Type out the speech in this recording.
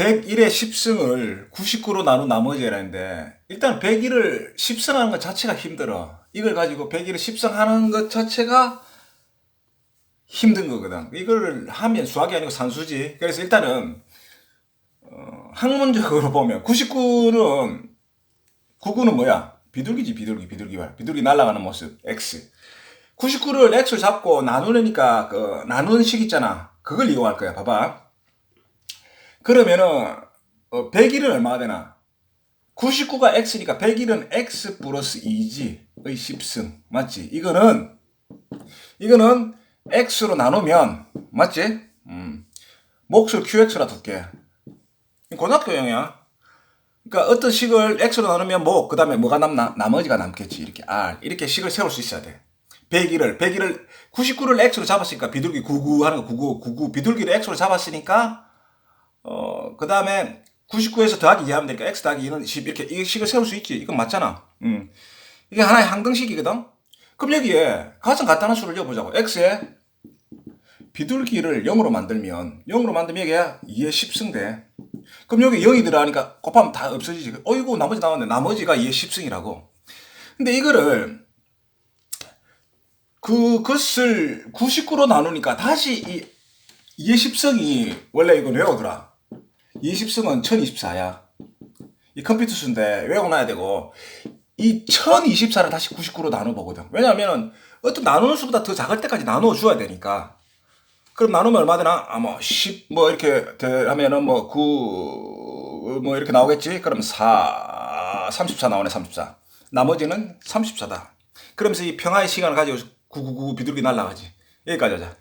101의 10승을 99로 나눈 나머지라는데 일단 101을 10승하는 것 자체가 힘들어. 이걸 가지고 101을 10승하는 것 자체가 힘든 거거든. 이걸 하면 수학이 아니고 산수지. 그래서 일단은 어, 학문적으로 보면 99는 99는 뭐야? 비둘기지 비둘기 비둘기 말. 비둘기 날아가는 모습 x. 99를 x를 잡고 나누려니까 그 나누는 식 있잖아. 그걸 이용할 거야. 봐봐. 그러면은 어, 101은 얼마가 되나? 99가 x니까 101은 x 플러스 2지. 의 10승. 맞지? 이거는 이거는 x로 나누면 맞지? 음. 몫을 qx라 둘게. 고등학교형이야. 그러니까 어떤 식을 x로 나누면 뭐 그 다음에 뭐가 남나? 나머지가 남겠지. 이렇게 r 이렇게 식을 세울 수 있어야 돼. 101을 101을 99를 x로 잡았으니까 비둘기 99 하는 거 99 99 비둘기를 x로 잡았으니까 어 그 다음에 99에서 더하기 2 하면 되니까 x 더하기 2는 10 이렇게 이 식을 세울 수 있지. 이건 맞잖아. 음. 이게 하나의 항등식이거든. 그럼 여기에 가장 간단한 수를 넣어보자고. x에 비둘기를 0으로 만들면 0으로 만들면 여기에 2의 10승 돼. 그럼 여기 0이 들어가니까 곱하면 다 없어지지. 어이구 나머지 나왔네. 나머지가 2의 10승이라고. 근데 이거를 그것을 99로 나누니까 다시 이 2의 10승이 원래 이거 외우더라. 2의 10승은 1024야. 이 컴퓨터 수인데 외워놔야 되고 이 1024를 다시 99로 나눠보거든. 왜냐하면 어떤 나누는 수보다 더 작을 때까지 나누어 줘야 되니까. 그럼 나누면 얼마 되나? 아, 뭐, 10, 뭐, 이렇게 되- 하면은 뭐, 9, 뭐, 이렇게 나오겠지? 그럼 4, 34 나오네, 34. 나머지는 34다. 그러면서 이 평화의 시간을 가지고 999 비둘기 날라가지. 여기까지 하자.